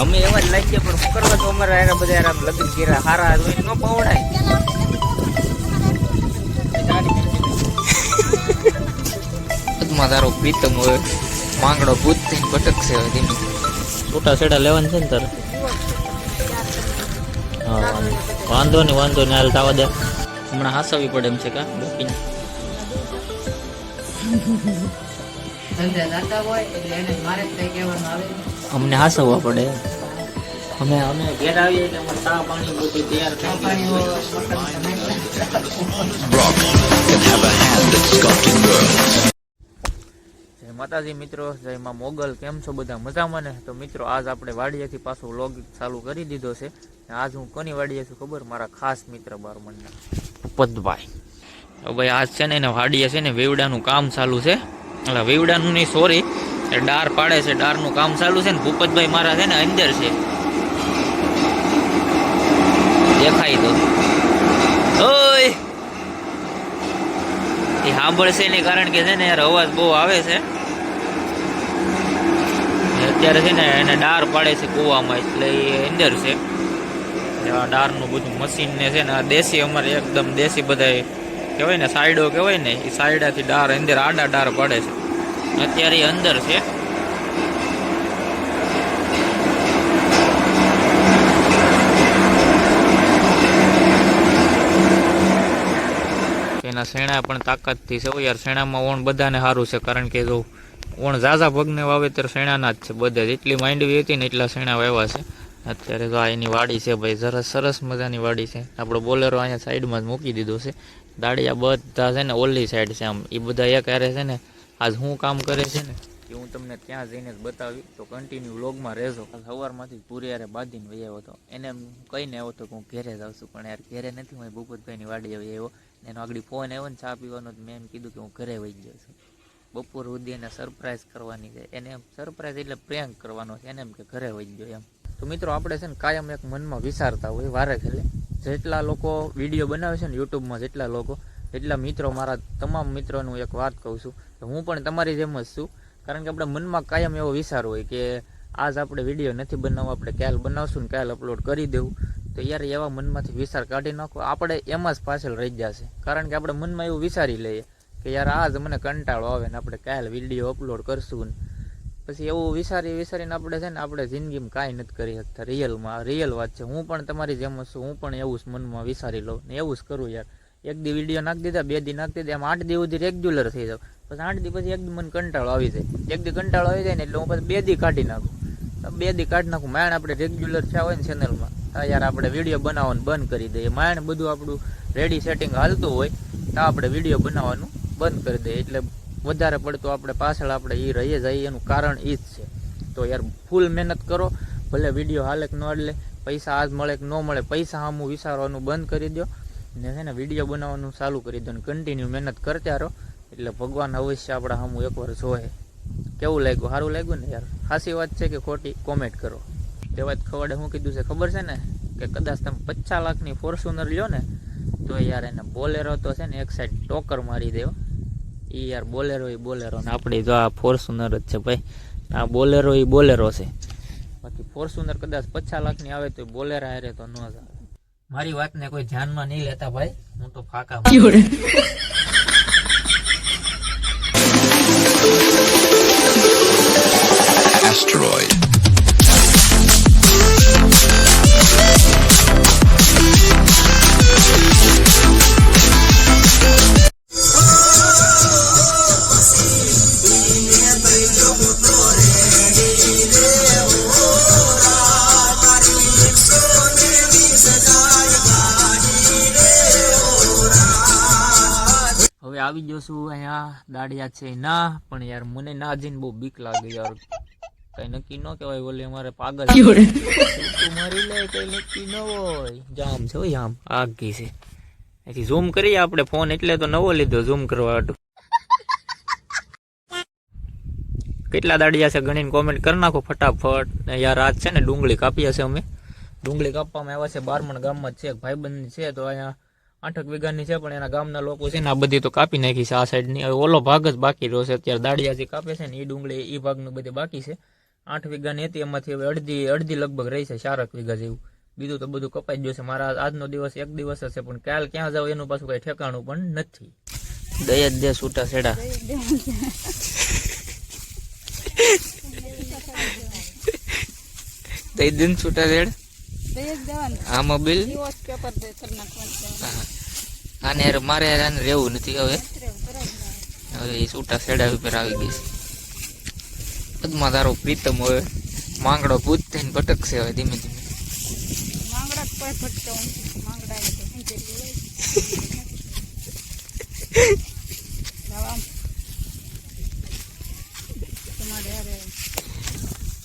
અમે એવા જ લાગીએ પણ શું કરવા તો અમારા એના બધા યાર આમ લગ્ન કર્યા. હારા જોઈને ન પવડાય તારો પ્રીતમ હોય માંગડો ભૂત થઈને ભટકશે હવે ધીમે છૂટા છેડા લેવાનું છે ને તારે? હા વાંધો. નહીં. વાંધો નહીં હાલ તાવા દે. હમણાં હાસવી પડે એમ છે કા? બાકી ધંધા જાતા હોય એટલે એને મારે જ કઈ કહેવાનું આવે અમને હાસવવા પડે. અમે અમે ઘેર આવીએ એટલે ચા પાણી બધું તૈયાર થઈ માતાજી મિત્રો જય માં મોગલ. કેમ છો બધા? મજામાં ને? તો મિત્રો આજ આપણે વાડીએથી પાછો વ્લોગ ચાલુ કરી દીધો છે. આજ હું કોની વાડીએ છું ખબર? મારા ખાસ મિત્ર બારમણના. પદભાઈ તો ભાઈ આજ છે ને એને વાડીએ છે ને વેવડાનું કામ ચાલુ છે. એટલે વેવડાનું નહીં સોરી એ ડાર પાડે છે, ડારનું કામ ચાલુ છે ને, ભૂપતભાઈ મારા છે ને, અંદર છે. દેખાય તો. ઓય! એ સાંભળશે ને કારણ કે છે ને, યાર અવાજ બહુ આવે છે. અત્યારે છે ને, એને ડાર પાડે છે કૂવામાં, એટલે એ અંદર છે. ડારનું બધું મશીન ને છે ને, આ દેશી અમારે એકદમ દેશી બધા કહેવાય ને સાઈડો કહેવાય ને, એ સાઈડાથી ડાર અંદર આડા ડાર પાડે છે. અત્યારે અંદર છે. એના શેણા પણ તાકાતથી છે યાર. શેણામાં ઓણ બધાને સારું છે. કારણ કે જો ઓણ ઝાઝા પગને વાવેતર શેણાના જ છે બધા. જેટલી માંડવી હતી ને એટલા શેણા વાવ્યા છે. અત્યારે તો આ એની વાડી છે ભાઈ. સરસ સરસ મજાની વાડી છે. આપણો બોલેરો અહીંયા સાઈડમાં જ મૂકી દીધો છે. દાડિયા બધા છે ને ઓલી સાઈડ છે આમ. એ બધા એક હારે છે ને આજ શું કામ કરે છે ને? એ હું તમને ત્યાં જઈને જ બતાવી. તો કન્ટિન્યુ વ્લોગમાં રહેજો. સવારમાંથી પૂરી યારે બાંધીને વહી આવ્યો હતો. એને કહીને આવ્યો હતો કે હું ઘેરે જ આવશું, પણ યાર ઘેરે નથી, હું ભૂપતભાઈની વાડી આવી આવ્યો. એનો આગળ ફોન આવ્યો ને ચા પીવાનો મેં એમ કીધું કે હું ઘરે વહી ગયો છું બપોર સુધી એને સરપ્રાઈઝ કરવાની છે. એને એમ સરપ્રાઈઝ એટલે પ્રેંક કરવાનો છે. એને એમ કે ઘરે વહી ગયો એમ. તો મિત્રો, આપણે છે ને કાયમ એક મનમાં વિચારતા હોય વારે ખેલે જેટલા લોકો વીડિયો બનાવે છે ને યુટ્યુબમાં જેટલા લોકો, એટલા મિત્રો, મારા તમામ મિત્રોનું એક વાત કહું છું. હું પણ તમારી જેમ જ છું. કારણ કે આપણે મનમાં કાયમ એવો વિચાર હોય કે આજ આપણે વીડિયો નથી બનાવવો, આપણે કાલ બનાવશું ને કાલ અપલોડ કરી દેવું. તો યાર એવા મનમાંથી વિચાર કાઢી નાખો. આપણે એમાં જ પાછળ રહી જશે કારણ કે આપણે મનમાં એવું વિચારી લઈએ કે યાર આજ મને કંટાળો આવે ને આપણે કાલ વીડિયો અપલોડ કરશું ને. પછી એવું વિચારી વિચારીને આપણે છે ને આપણે જિંદગીમાં કાંઈ નથી કરી શકતા. રિયલમાં રિયલ વાત છે. હું પણ તમારી જેમ છું. હું પણ એવું જ મનમાં વિચારી લઉં ને એવું જ કરું યાર. એક દી વીડિયો નાખી દીધા, બે દી નાખી દીધા, એમ આઠ દી સુધી રેગ્યુલર થઈ જાવ. પછી આઠ દી પછી એક દી મને કંટાળો આવી જાય. એક દી કંટાળો આવી જાય ને એટલે હું પછી બે દી કાઢી નાખું. બે દી કાઢી નાખું. માણ આપણે રેગ્યુલર થયા હોય ને ચેનલમાં તો યાર આપણે વીડિયો બનાવવાનું બંધ કરી દઈએ. માણ બધું આપણું રેડી સેટિંગ હાલતું હોય, તો આપણે વીડિયો બનાવવાનું બંધ કરી દઈએ. એટલે વધારે પડતું આપણે પાછળ આપણે એ રહીએ જઈએ એનું કારણ એ જ છે. તો યાર ફૂલ મહેનત કરો, ભલે વીડિયો હાલે કે ન હાલે, પૈસા આજ મળે કે ન મળે, પૈસા આમ વિચારવાનું બંધ કરી દો ને છે ને વીડિયો બનાવવાનું ચાલુ કરી દો ને કન્ટિન્યુ મહેનત કરતા રહો. એટલે ભગવાન અવશ્ય આપણા સામું એકવાર જોવે. કેવું લાગ્યું? સારું લાગ્યું ને યાર? ખાસી વાત છે કે ખોટી? કોમેન્ટ કરો. તે વાત ખવડે શું કીધું છે? ખબર છે ને? કે કદાચ તમે પચાસ લાખની ફોર્ચ્યુનર લ્યો ને, તો યાર એને બોલેરો તો છે ને એક સાઈડ ટોકર મારી દેવો એ યાર બોલેરો એ બોલેરો ને આપણી જો આ ફોર્ચ્યુનર જ છે ભાઈ. આ બોલેરો એ બોલેરો છે. બાકી ફોર્ચ્યુનર કદાચ પચાસ લાખની આવે તો બોલેરા હારે તો ન જ મારી વાતને કોઈ ધ્યાનમાં નહીં લેતા ભાઈ હું તો ફાકા asteroid. આવી ગયો છું. અહીંયા દાડિયા છે ના પણ યાર મને ના જઈને બહુ બીક લાગે યાર. કઈ નક્કી ન કહેવાય બોલે અમારે પાગલ મારી લે કઈ નક્કી ન હોય. જામ છે હોય જામ. આગી છે. એથી ઝૂમ કરીએ આપણે ફોન એટલે તો નવો લીધો ઝૂમ કરવા હતું કેટલા દાડિયા છે ગણીને કોમેન્ટ કરી નાખો ફટાફટ. યાર આજ છે ને ડુંગળી કાપીએ છે અમે. ડુંગળી કાપવામાં આવ્યા છે બારમણ ગામમાં છે ભાઈબંધ છે તો અહીંયા આઠક વીઘાની છે, પણ એના ગામના લોકો છે ને આ બધી તો કાપી નાખી છે, આ સાઈડની હવે ઓલો ભાગ જ બાકી રહ્યો છે, અત્યારે દાડિયા જે કાપે છે ને એ ડુંગળી એ ભાગનું બધી બાકી છે. આઠ વીઘાની હતી, એમાંથી હવે અડધી અડધી લગભગ રહી છે ચારક વીઘા જેવું. બીજું તો બધું કપાઈ જ છે. મારા આજનો દિવસ એક દિવસ હશે પણ કાલ ક્યાં જાવ એનું પાછું કઈ ઠેકાણું પણ નથી. દયા દે છૂટા છેડા. દઈ દિન છૂટા છેડ. આમાં બિલ આને મારે રહેવું નથી હવે. હવે એ છૂટા છેડા ઉપર આવી ગઈ છે. પદ્મા તારો પ્રીતમ હવે માંગડો ભૂત થઈને ભટકશે હવે ધીમે ધીમે.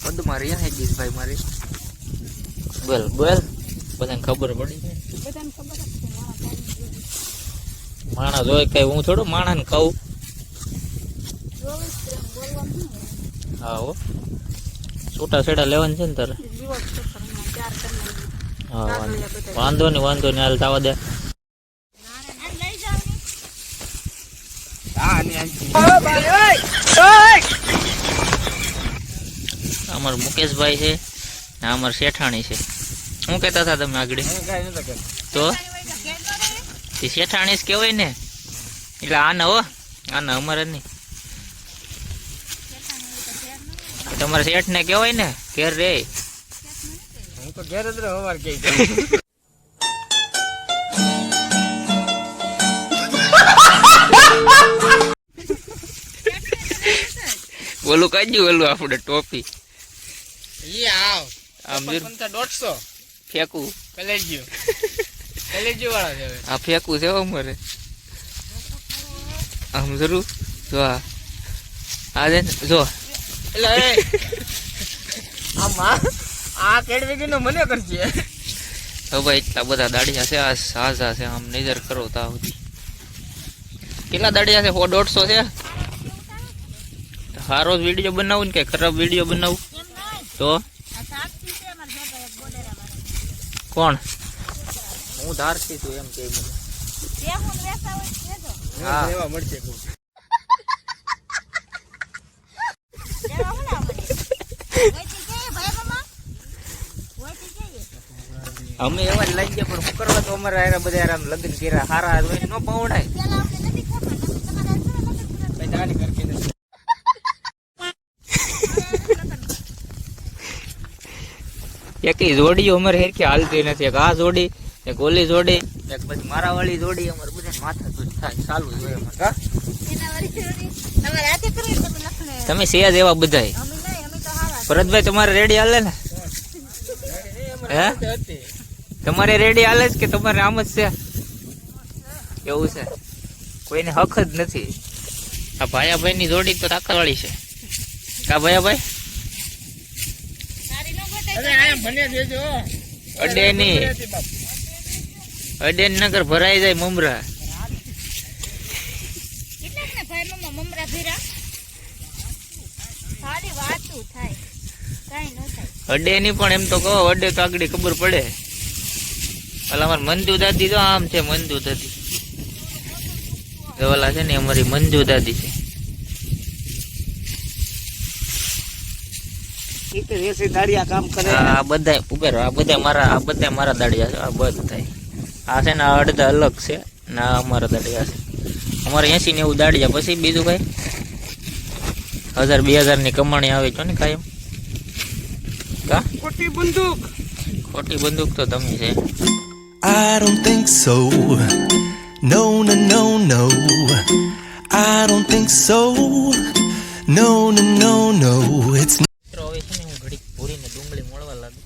પદમાં રહ્યા ગઈશ ભાઈ મારી. બોલ બોલ. બધાને ખબર પડી માણસ હોય કઈ હું થોડું માણસ ને કહું હા હો. છૂટા છેડા લેવાનું છે ને તારે? હા વાંધો. વાંધો નહીં વાંધો નહીં હાલ થવા દે. અમાર મુકેશભાઈ છે ને અમાર શેઠાણી છે. શું કહેતા હતા તમે આગળ? તો? એ કેવાય કહેવાય ને. એટલે આના હો. આના અમારે નહીં. તમારા શેઠ ને કહેવાય ને ઘેર રે. હું તો ઘેર જ રહ્યો હવાર કે. બોલું કાઢ્યું ઓલું આપણે ટોપી. આમ દોઢસો. ફેંકું. કલેજ્યું કલેજ્યું વાળા છે આ ફેંકું છે અમારે. આમ જરૂર? જો આ. છે ને જો. એટલે આમાં આ કેડ વેગી મને કરજે. હવે ભાઈ એટલા બધા દાડિયા છે આ સાઝા છે આમ નજર કરો તા સુધી. કેટલા દાડિયા છે? સો દોઢસો છે? સારો જ વીડિયો બનાવું ને કે ખરાબ વીડિયો બનાવું? તો? કોણ? હું ધારતી છું એમ કે મને. હા. એવા મળશે ખૂબ અમે એવા જ લાગીએ પણ શું કરવા તો અમારે હારે બધા આમ લગ્ન કર્યા હારા હોય ન પવડાય ભાઈ દાડી કરકે નથી એક જોડી અમારે હેરખી હાલતી નથી. એક આ જોડી, એક ઓલી જોડી, એક પછી મારા વાળી જોડી. અમારે બધા માથા તો થાય, ચાલુ જ હોય અમારે? તમે સેજ એવા બધાય. ભરતભાઈ, તમારે રેડી હાલે ને? તમારે રેડી હાલે છે કે તમારે આમ જ છે? એવું છે. કોઈને હક જ નથી. આ ભાયાભાઈ ની જોડી તો તાકાવાળી છે. કા ભાયાભાઈ? અરે આ મને દેજો. અડે ની નગર ભરાઈ જાય મમરા. અડે ની પણ એમ તો કહો અડે તો આગળ ખબર પડે. પેલા અમારે મંજુ દાદી તો આમ છે મંજુ દાદી. ઓલા છે ને અમારી મંજુ દાદી છે એસી દાડિયા કામ કરે આ બધા ઉભેરો આ બધા મારા આ બધા મારા દાડિયા છે આ બધા આ છે ને અડધા અલગ છે ને આ અમારા દાડિયા છે અમારે એસી નેવું દાડિયા પછી બીજું કઈ હજાર બે હજાર કમાણી આવે છો ને કાયમ કા ખોટી બંદૂક ખોટી બંદૂક તો તમે છે I don't think so. No, no, no, no. I don't think so. No, no, no, no. It's મિત્રો હવે છે ને હું ઘડીક ભૂરીને ડુંગળી મળવા લાગુ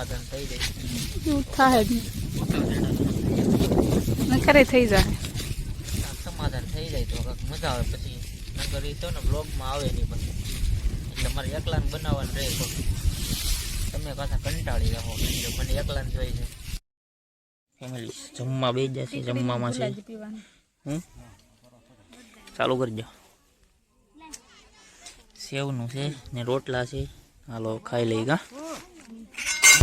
સમાધાન થઈ જાય. થાય જ નખરે થઈ જાય. આ સમાધાન થઈ જાય તો કાંક મજા આવે. પછી નગર એ તો ને બ્લોગમાં આવે નહીં પછી એટલે મારે એકલાને બનાવવાનું રહે તો તમે પાછા કંટાળી રહો એટલે મને એકલાને જોઈ છે. ફેમિલી જમવા બે જશે જમવામાં છે. હમ? ચાલુ કરજો સેવનું છે ને રોટલા છે. હાલો ખાઈ લઈ ગા.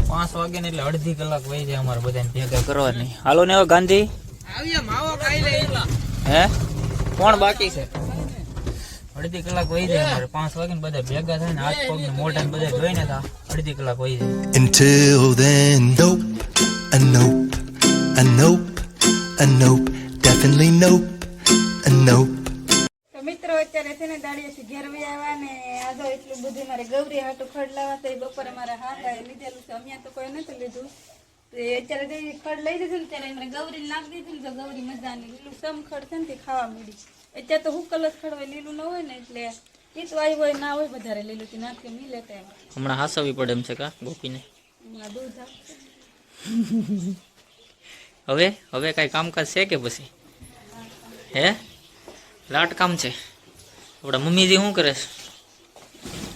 પાંચ વાગે ને એટલે અડધી કલાક વહી જાય અમારે બધાને ભેગા. કરવાની. હાલો ને હવે ગાંધી. આવીએ માવો ખાઈ લે એટલા હે? કોણ બાકી છે? અડધી કલાક વહી જાય અમારે. પાંચ વાગે ને બધા ભેગા થાય ને હાથ પગ ને મોઢા ને બધા ધોઈને તા અડધી કલાક વહી જાય. Until then, nope, a nope, a nope, a nope, definitely nope, a nope. અત્યારે છે ને દાડિયાથી ઘેર વહી આવ્યા ને આજો એટલું બધું મારે ગૌરી હાટું ખડ લાવવા તો એ બપોરે મારે હાથા લીધેલું છે. અમે તો કોઈ નથી લીધું. તો એ અત્યારે જે ખડ લઈ દીધું ને ત્યારે એમને ગૌરી નાખી દીધું ને તો ગૌરી મજાની લીલું સમ ખડ છે ને તે ખાવા મળી અત્યારે તો હુકલ જ ખડ હોય લીલું ન હોય ને એટલે એ તો હોય ના હોય વધારે લીલું થી નાખી મી લેતા હમણાં હાસવી પડે એમ છે કા ગોપીને? દૂધ હવે? હવે કાંઈ કામકાજ છે કે પછી? હે? લાટ કામ છે? આપણા મમ્મીજી શું કરે છે?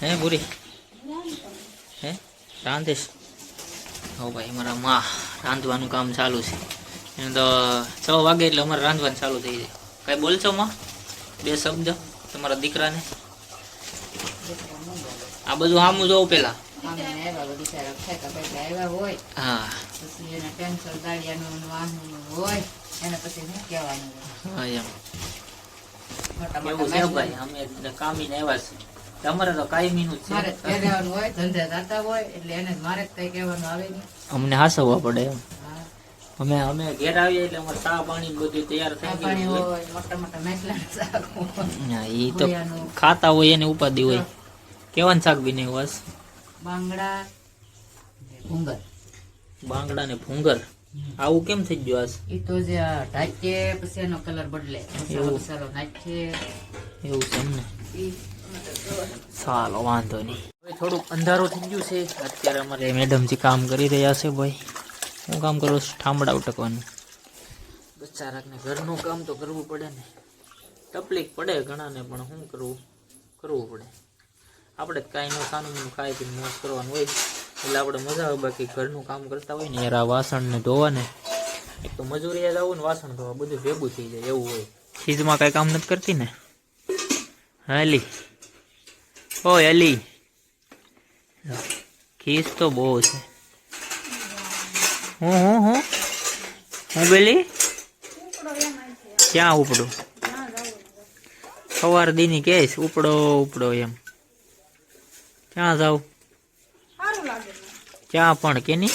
હે બુરી? હે? રાંધીશ? હો ભાઈ મારા માં રાંધવાનું કામ ચાલુ છે. એને તો છ વાગે એટલે અમારે રાંધવાનું ચાલુ થઈ જાય. કાંઈ બોલશો માં? બે શબ્દ તમારા દીકરાને? આ બધું સામું જોવું પેલા. હા. એને પછી શું કહેવાનું હા એમ. એવું છે ભાઈ અમે કામીને આવ્યા છે. તમારે તો કાયમીનું જ મારે જ છે પહેરવાનું હોય ધંધે જાતા હોય એટલે એને મારે જ કઈ કહેવાનું આવે નહીં. અમને હાસવવા પડે એમ. અમે અમે ઘેર આવીએ એટલે અમારે ચા પાણી બધું તૈયાર થઈ ગયું હોય. મોટા મોટા મેટલા ઈ તો ખાતા હોય એની ઉપાધિ હોય. કેવાનું શાક બી નહીં બસ. બાંગડા ભૂંગર. બાંગડા ને ભૂંગર. આવું કેમ થઈ ગયું આજ? એ તો જે આ ઢાંચે પછી એનો કલર બદલે. મસાલો. મસાલો નાખે એવું છે એમને ચાલો વાંધો નહીં. હવે થોડુંક અંધારું થઈ ગયું છે. અત્યારે અમારે મેડમજી કામ કરી રહ્યા છે ભાઈ હું કામ કરું છું ઠામડા ઉટકવાનું. બચારાકને ઘરનું કામ તો કરવું પડે ને. તકલીફ પડે ઘણાને પણ શું કરવું કરવું પડે. આપણે જ કાંઈ ન ખાનું ખાઈ પીને મોજ કરવાનું હોય. એટલે આપણે મજા આવે બાકી ઘરનું કામ કરતા હોય ને યાર આ વાસણને ધોવા ને એક તો મજૂરી જવું ને વાસણ ધોવા, બધું ભેગું થઈ જાય, એવું હોય. ખીજમાં કાંઈ કામ નથી કરતી ને? હા એલી ઓય અલી ખીસ તો બહુ છે. હું હું હું? હું બેલી ક્યાં ઉપડું? સવાર દીની કહેશ ઉપડો ઉપડો એમ. ક્યાં લાગે ક્યાં પણ કેની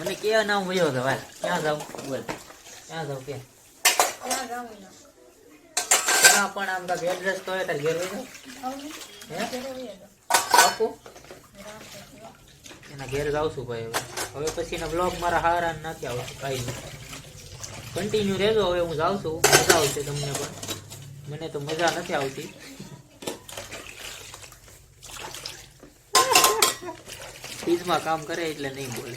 મને કેવા નામ વયો હતો ભાઈ ક્યાં જાવ બોલ. ક્યાં જાવ કે? ક્યાં પણ આમ કાંઈક એડ્રેસ તો તારે ઘેર વઈ હે? એના ઘેર જાઉં છું ભાઈ હવે. હવે પછી એના બ્લોગ મારા હારા નથી કાંઈ નહીં. કન્ટિન્યુ રહેજો, હવે હું જાઉં છું. મજા આવશે તમને પણ. મને તો મજા નથી આવતી. ફીઝમાં કામ કરે એટલે નહીં બોલે.